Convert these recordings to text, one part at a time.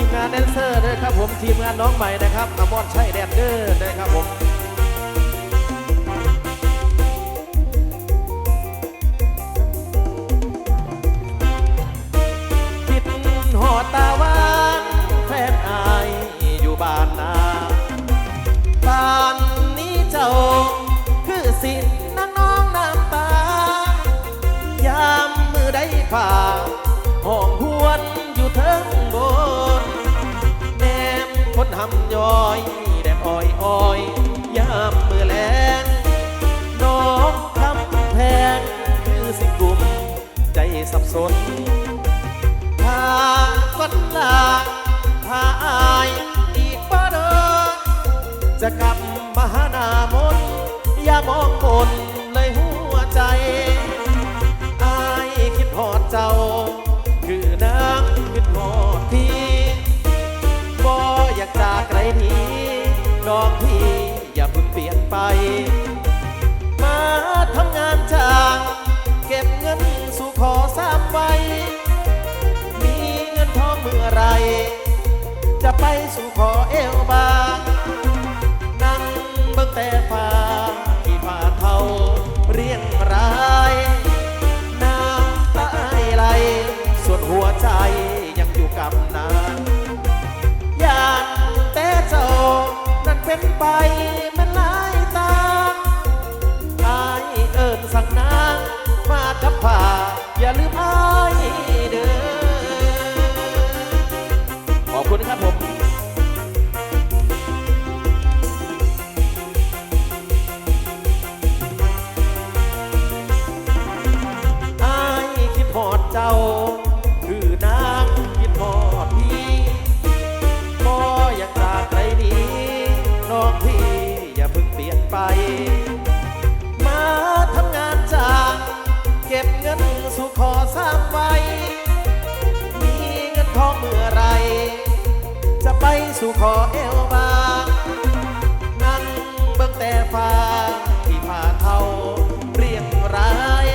ทีมงานแดนเซอร์ด้วยครับผมทีมงานน้องใหม่นะครับอมอนชัยแดนเดอร์ด้วยครับผมคิดหอดตาหวานแฟนอายอยู่บ้านนาบ้านนี้เจ้าคือสินนางน้องน้ำตายามมือได้ผ่าห้องหวนอยู่เทิงำย้อยแดดอ้อยอ้อยยามมือ ขอเอวบางนั่งเบิ่งแต่ฟ้าที่ฝ่าเทาเรียงรายน้ำตาไหลส่วนหัวใจยังอยู่กับนางอย่างแต่เจ้านั้นเป็นไป สู่ขอเอวบางนั่งเบิ่งแต่ฟ้าที่ผ่าเทาเรียงราย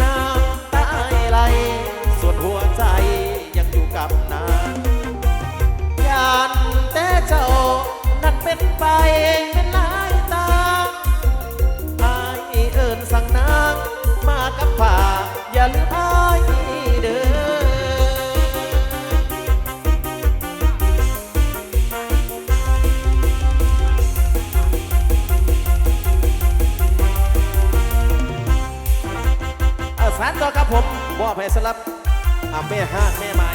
น้ำตาไหลส่วนหัวใจยังอยู่กับนางยานแต่เจ้านั้นเป็นไปเป็นลายตาอายเอิญสั่งนางมากับผ่าอย่าลืม รับอาแม่ห้างแม่ไม้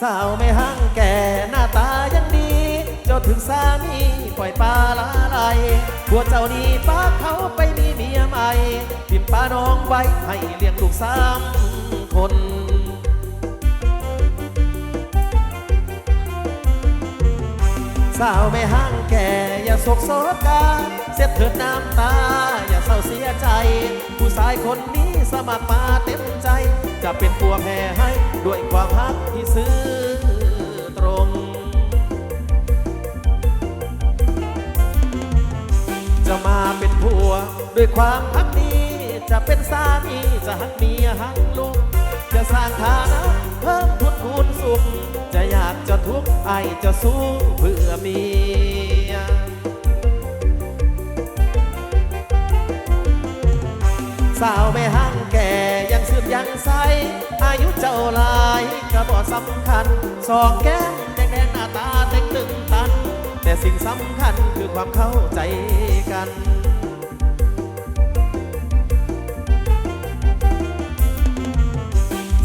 สาวไม่ห้างแก่หน้าตายังดีเจ้าถึงสามีปล่อยปลาละลายผัวเจ้านี้ป้าเขาไปมีเมียใหม่พิมป้าน้องไว้ให้เลี้ยงลูกสามคน สาวไม่ห้างแก่อย่าโศกโศกาเสียเถิดน้ำตา อย่าเศร้าเสียใจ ผู้ชายคนนี้สมัครมาเต็มใจ จะเป็นปัวแพ้ให้ด้วยความฮักที่ซื่อตรงจะมาเป็นผัวด้วยความฮักดีจะเป็นสามีจะฮักเมียฮักลูก จะสร้างฐานะเพิ่มทุนคูณสุข จะอยากจะทุกข์ไอจะสู้เพื่อเมียสาวไม่ห่างแก่ยังสืบยังใสอายุเจ้าลายก็บ่สำคัญ สองแก้มแดงแดงหน้าตาเต็งตึงตัน แต่สิ่งสำคัญคือความเข้าใจกัน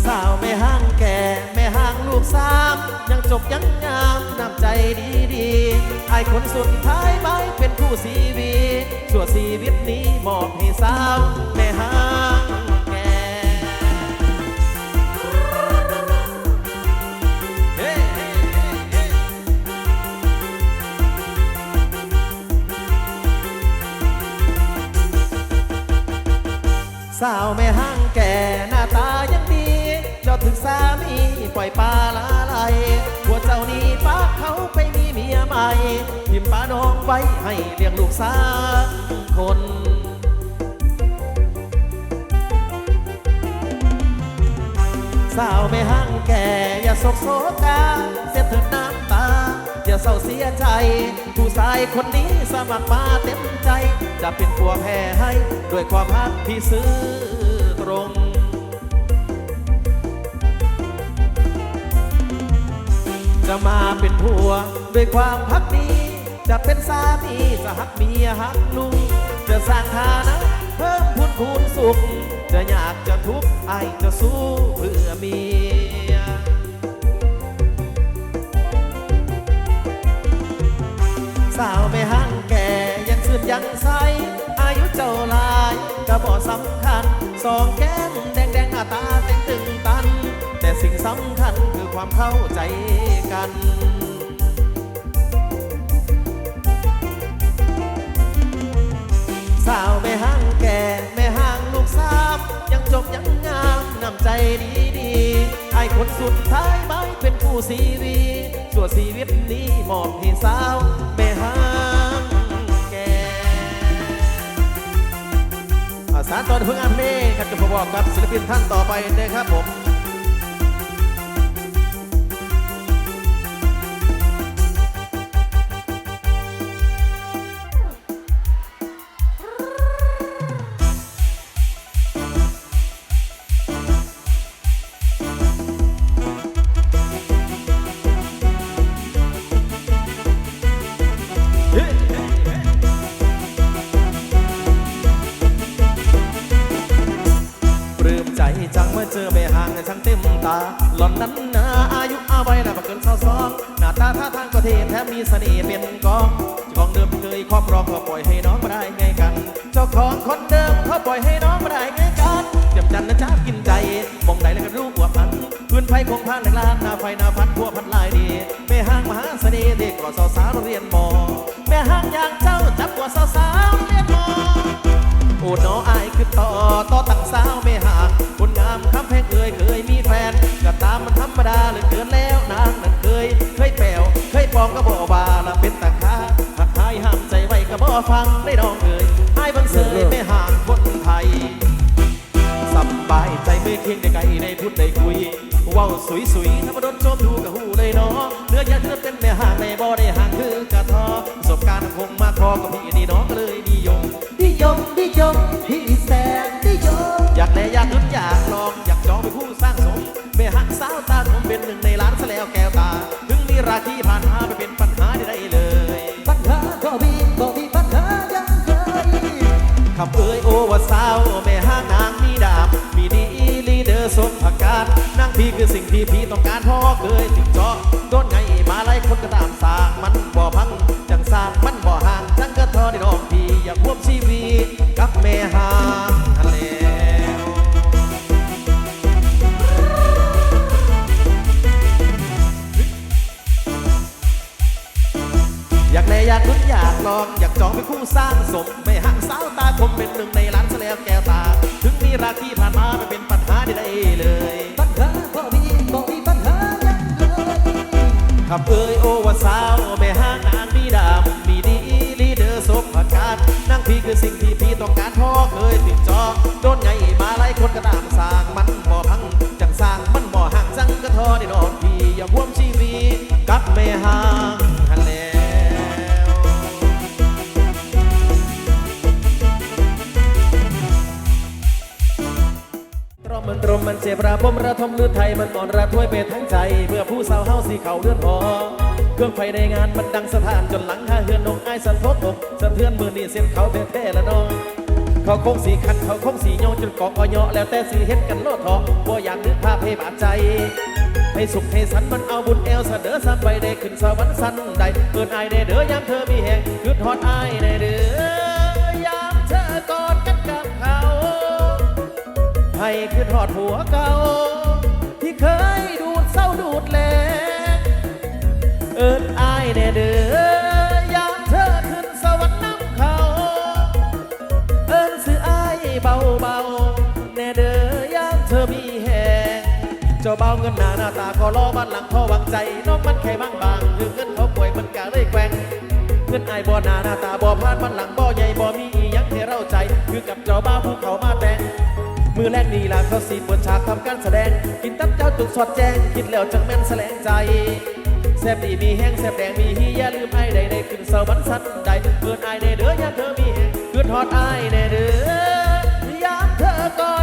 สาวไม่ห่างแก่ ลูกสามยังจบยังงามน้ำใจดีดีๆไอ้คนสุดท้ายไปเป็นคู่ชีวิตชั่วชีวิตนี้มอบให้สาว ว้ให้เลี้ยงลูกสามคนสาวไม่ห่างแก่อย่าโศกโศกาเสียเถิดน้ำตา อย่าเศร้าเสียใจ ผู้ชายคนนี้สมัครมาเต็มใจ จะเป็นผัวแพ้ให้ด้วยความรักที่ซื้อตรงจะมาเป็นผัวด้วยความพักดี จะเป็นสามีจะหักเมียหักลุงจะสร้างฐานะเพิ่มพูนคูณสุข จะอยากจะทุกข์ไอจะสู้เพื่อเมียสาวไม่ห่างแก่ยังสุดยังใสอายุเจ้าลายก็บ่สำคัญ สองแก้มแดงแดงหน้าตาเต็งตึงตัน แต่สิ่งสำคัญคือความเข้าใจกัน นำใจดีดีไอ้คนสุดท้ายไม่เป็นผู้สีวีส่วนชีวิตนี้มอบให้สาวแม่ห่างแก่อาสารตอนเพิ่งอันนี้ครับจะพบอกกับศิลปินท่านต่อไปนะครับผม เท่แถมมีเสน่ห์ สวยสวยๆถ้ามาโดนโจมดูกับหูเลยเนาะเนื้อยาเธอเป็นแม่ห่างในบ่ได้ห่างคือกะทอประสบการณ์คงมาพอกับพี่นี่น้องก็เนาะ พี่คือสิ่งที่พี่ต้องการพ่อเคยถึงจาะโดนไงมาไล่คนก็ตามสร้างมันบ่พังจังสร้างมันบ่ห่างจังก็ทอได้ดอกพี่อยากร่วมชีวิตกับแม่ห้างทะเลอยากแลอยากลุ้นอยากลองอยากจองเป็นคู่สร้างสม ไม่ห่างสาวตาคมเป็นหนึ่งในล้านซะแลวแก้วตา ถึงมีราคีผ่าน คำเอ่ยโอว่าสาวไม่ห่างนางมีดามมีดีลีเดอร์สมผักกาดนางพี่คือสิ่งที่พี่ต้องการพ่อเคยติดจอโดนไงมาไล่คนก็ตามสร้างมันบ่อพังจังสร้างมันบ่อห่างจังก็ทอได้ดอกพี่อย่าพ่วมชีวิตกับแม่ห่างหันแลรอมมันตรมมันเจ็บระบมระทมเลือดไทยมันอ่อนระทวยไปทั้งใจเพื่อผู้ สาวเขาเลือดหอเครื่องไฟในงานมันดังสถานจนหลังคาเฮือนนกไอ้ายสันทบอกสะเทือนมือนี่เส้นเขาแท้ๆละน้องเขาคงสีคันเขาคงสีโยงจนเกาะอ่อยอแล้วแต่สีเฮ็ดกันโลดทอบ่อยากนึกภาพให้บาดใจ ให้สุขให้สันมันเอาบุญแอวเสนอสันไปได้ขึ้นสวรรค์สันใดเปิดไอายได้เด้อยามเธอมีแหงคืดฮอดไอายได้เด้อยามเธอกอดกันกับเขาให้ขึ้นหอดหัวเก่า ยเบาเบาเงินหนาหน้าตาก็ล้อบ้านหลังพ่อวังใจน้องมันแค่บางบางคือเงินเขาป่วยมันกะเลยแกว่งเงินไอบ่หนาหน้าตาบ่พลาดบ้านหลังบ่ใหญ่บ่มีอียังให้เราใจ คือกับเจ้าบ้าวภูเขามาแต่งมือแรกนี่ล่ะเขาสีเปิดฉากทำการแสดง กินตับเจ้าจุกสอดแจ้งคิดแล้วจังแม่นแสลงใจแซบดีมีแห้งแซบแดงมีฮีอย่าลืมไอ้ใดใดขึ้นเสาบันสันใดเกิดไอ้ในเด้อยามเธอมีแห้งเกิดฮอดไอ้ในเด้อยามเธอกอน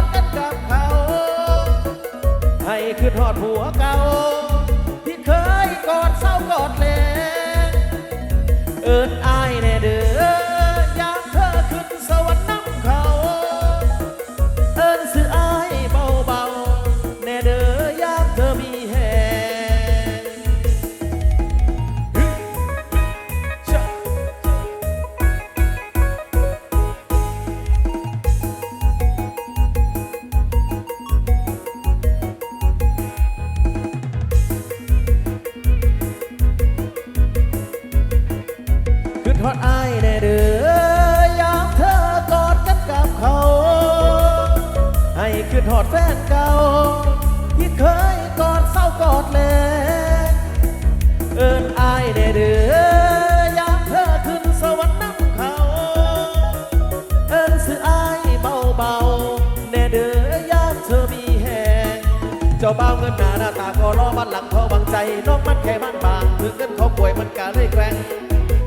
เจ้าบ่าเงินหนาหน้าตาก็รอบ้านหลังพอบังใจน้องมันแค่บ้านบางถึงเงินเขาป่วยมันกะเลยแกล้ง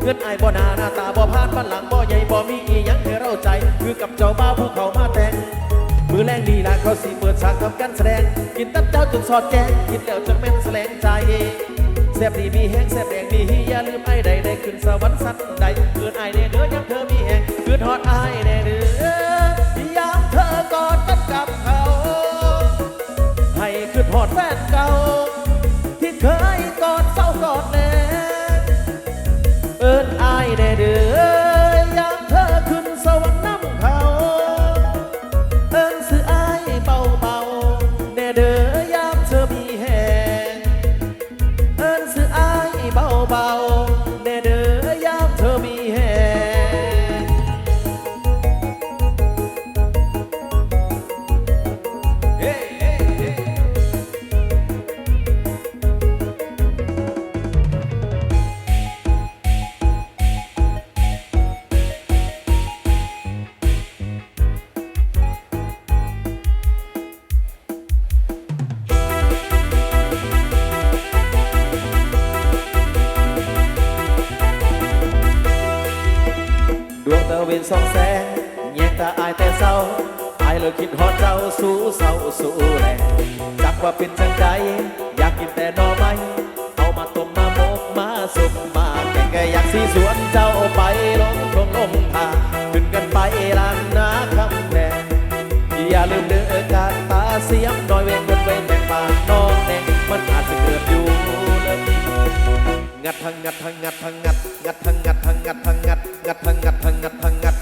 เงินไอายบ่นาหน้าตาบ่พานบ้านหลังบ่ใหญ่บ่มีอีหยังให้เราใจ คือกับเจ้าบ่าวผู้เขามาแต่งมือแรงดีละเขาสีเปิดฉากทำการแสดง กินตับเจ้าจนสอดแจ้งกินแล้วจะแม่นแสลงใจแซบดีมีแห้งแซบแดงมีฮีอย่าลืมไอ้ใดได้ขึ้นสวรรค์สันใดเกินไอ้เน่เด้อยามเธอมีแห้งเกินฮอดไอ้ คิดฮอดเจ้าสู้เศร้าสู้แรงจักว่าเป็นจังใดอยากกินแต่นอไม้เอามาต้มมาโมกมาสุกมาแกงแกอยากสีสวนเจ้าไปลงทงลงทางขึ้นกันไปลานนาคำแดงอย่าลืมเด้อการตาเสียมน้อยเว้นกันไว้แต่ปากน้องแดงมันอาจจะเกิดอยู่เลยงัดทังงัดทังงัดทังงัดงัดทังงัดทังงัดทังงัดงัดทังงัดทังงัดทังงัด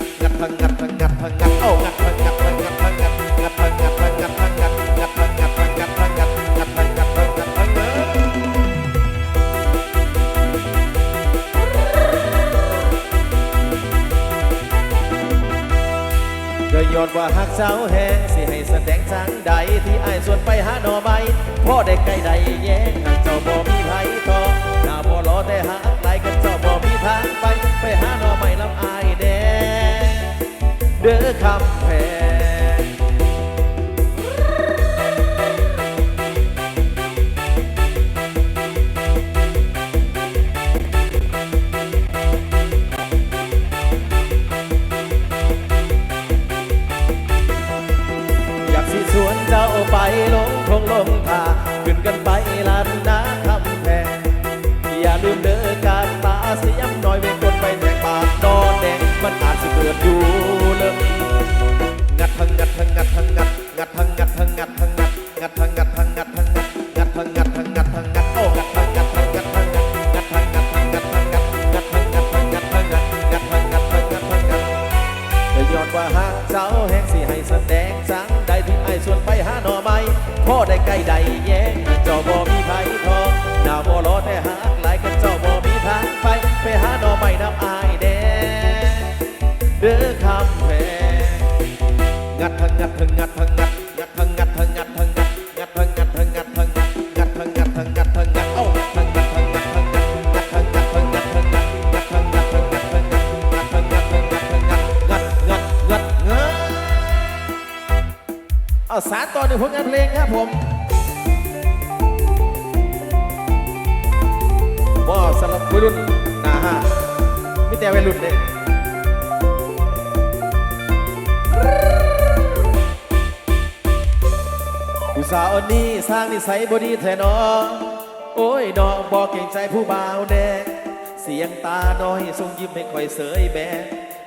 ก็ยอดว่าหักเสาแหงสิให้แสดงทางใดที่อายส่วนไปหาหน่อไม้พ่อได้ใกล้ใดแย้งเจ้าบ่มีไผต่อหน้าบ่รอแต่หาไกลกันเจ้าบ่มีทางไป ไปหาหน่อไม้ลำอายแดงเด้อคำแพง ลงคงลงพาขึ้นกันไปลานนาคำแพงอย่าลืมเด้อกั ครับผมว่าสำหรับวัยรุ่นนะฮะไม่แต่วัยรุ่นเนี่ยผู้สาวอันนี้สร้างนิสัยบดีแท้นอโอ้ยน้องบอกเก่งใจผู้บ่าวแดงเสียงตาน้อยทรงยิ้มให้คอยเสยแบน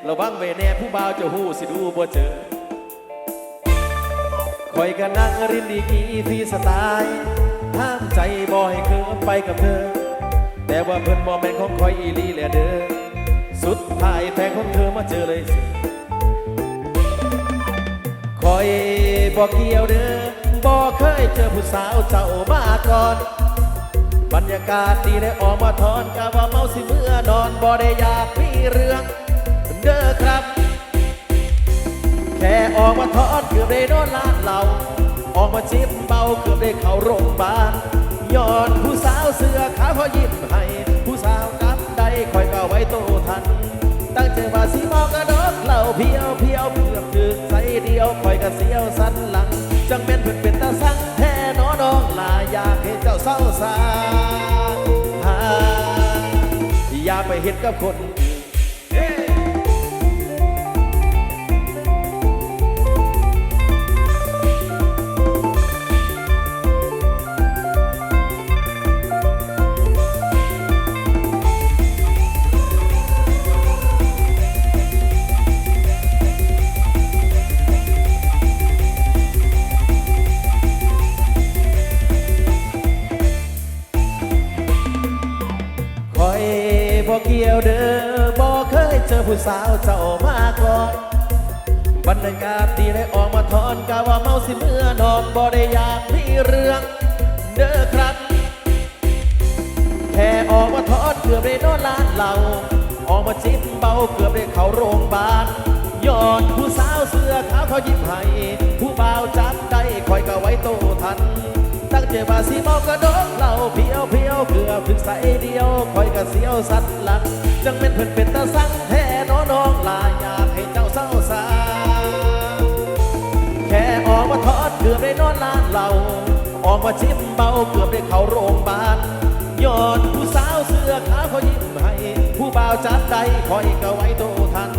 ระวังไว้แน่ผู้บ่าวจะหู้สิดูบ่เจอ คอยกันนั่งรินดีกีฟรีสไตล์ห้ามใจบ่ให้เคิมไปกับเธอ แต่ว่าเพิ่นบ่แม่นของคอยอีลีแหละเด้อสุดท้ายแฟนของเธอมาเจอเลยสิคอยบอกเกี่ยวเด้อบ่เคยเจอผู้สาวเจ้ามาก่อน บรรยากาศดีได้ออกมาทอนกะว่าเมาสิเมื่อนอนบ่ได้อยากมีเรื่องเด้อครับ แค่ออกมาทอดเกือบได้โดนลาดเหล่าออกมาชิมเบาเกือบได้เข้าโรงพยาบาลย้อนผู้สาวเสื้อขาวเขายิ้มให้ ผู้สาวกับได้คอยก็ไว้โตทัน ตั้งใจว่าสีมอกกระดกเหล่าเพียวเพียวเกือบถึงใส่เดียวคอยกระเสียวสันหลัง จังเป็นเพิ่อนเป็นตาสังแท้นอน้องลาอยากให้เจ้าเศร้าสาหาอย่าไปเห็นกับคน บอกเกี่ยวเด้อบอกเคยเจอผู้สาวเจ้ามาก่อนบรรยากาศดีได้ออกมาทอนกะว่าเมาสิเมื่อนอนบ่ได้อยากมีเรื่องเด้อครับ แค่ออกมาทอนเกือบได้นอนลานเหล่าออกมาจิ้มเบาเกือบได้เข้าโรงพยาบาลยอนผู้สาวเสื้อขาวเขายิ้มให้ผู้บ่าวจับได้คอยก็ไว้โตทัน ตั้งใจว่าสีเมากระดกเหล่าเพียวเพียวเกือบถึงใสเดียวคอยกระเสียวสันหลัง จังเป็นเพิ่อนเป็นตาสังแท้น้อน้องลาอยากให้เจ้าเศร้าสาแค่ออกมาทอดเกือบได้นอนลานเหล่าออกมาชิมเบาเกือบได้เข้าโรงพยาบาลย้อนผู้สาวเสื้อขาวเขายิ้มให้ ผู้บ่าวจับได้คอยก็ไว้โตทัน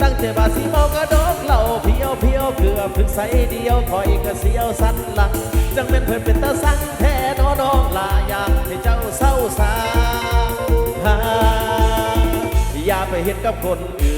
ตั้งใจว่าสีเมากระดกเหล่าเพียวเพียวเกือบถึงใสเดียวคอยก็เสียวสันหลัง จังเป็นเพื่อนเป็นตาสั่งแท้น้อน้องลาอยากให้เจ้าเศร้าสาหาอย่าไปเห็นกับคนอื่น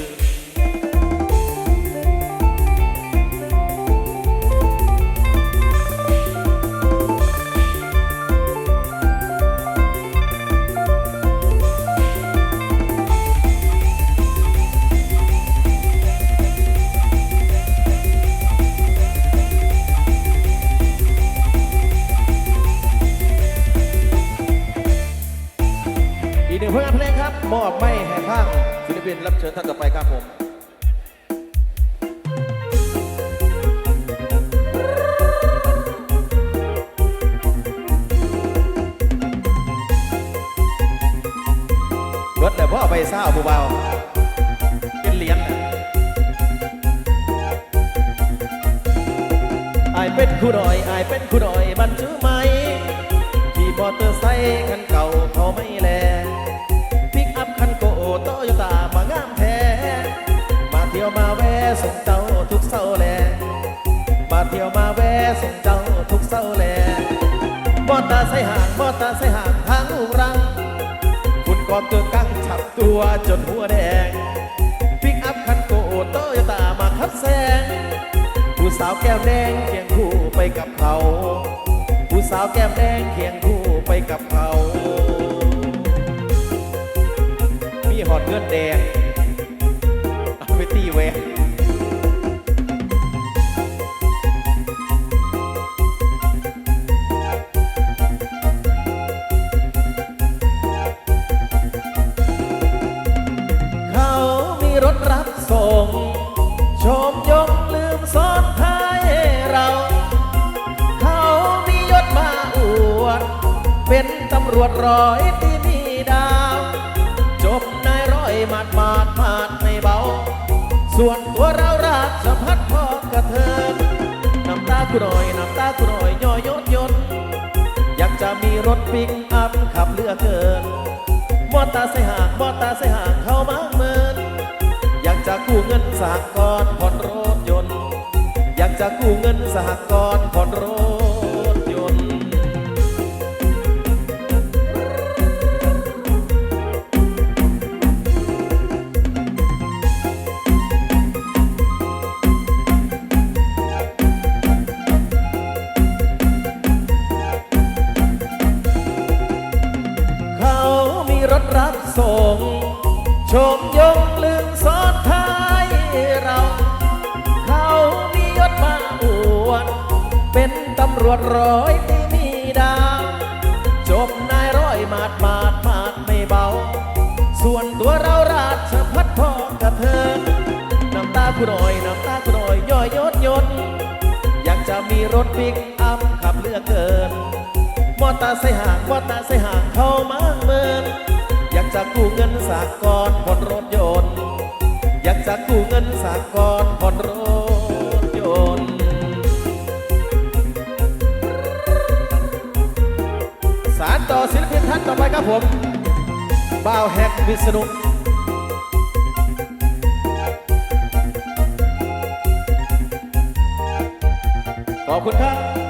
ตาใส่ห่างมอตาใส่ห่างทางลูกรัง คุณกอบเกิดกังฉับตัวจนหัวแดงปิกอัพคันโกโตโยต้ามาขับแซงผู้สาวแก้มแดงเคียงคู่ไปกับเขาผู้สาวแก้มแดงเคียงคู่ไปกับเขา มีหอดเงินแดงเอาไปตีแหวน วจร้อยที่มีดาว จบนายร้อยมาดมาดมาดไม่เบา ส่วนตัวเราราชพัฒพอกระเทินน้ำตากูหน่อยน้ำตากูหน่อยย่อยยดยนอยากจะมีรถปิกอัพขับเลือเกินมอตาใส่ห่างมอตาใส่ห่างเข้ามาเมินอยากจะกู้เงินสหกรณ์ผ่อนรถยนต์ อยากจะกู้เงินสหกรณ์ผ่อนรถ วจร้อยที่มีดาวจบนายร้อยมาดมาดมาดไม่เบา ส่วนตัวเราราชพัดพอกระเทินน้ำตาคุณหน่อยน้ำตาคุณหน่อยย่อยยดยนอยากจะมีรถปิกอัพขับเลือกเกินมอเตอร์ไซค์ห่างมอเตอร์ไซค์ห่างเข้ามาเมินอยากจะกู้เงินสากลผ่อนรถยนต์ อยากจะกู้เงินสากลผ่อนรถ ต่อศิลปินท่านต่อไปครับผมบ่าวแฮกวิษณุขอบคุณครับ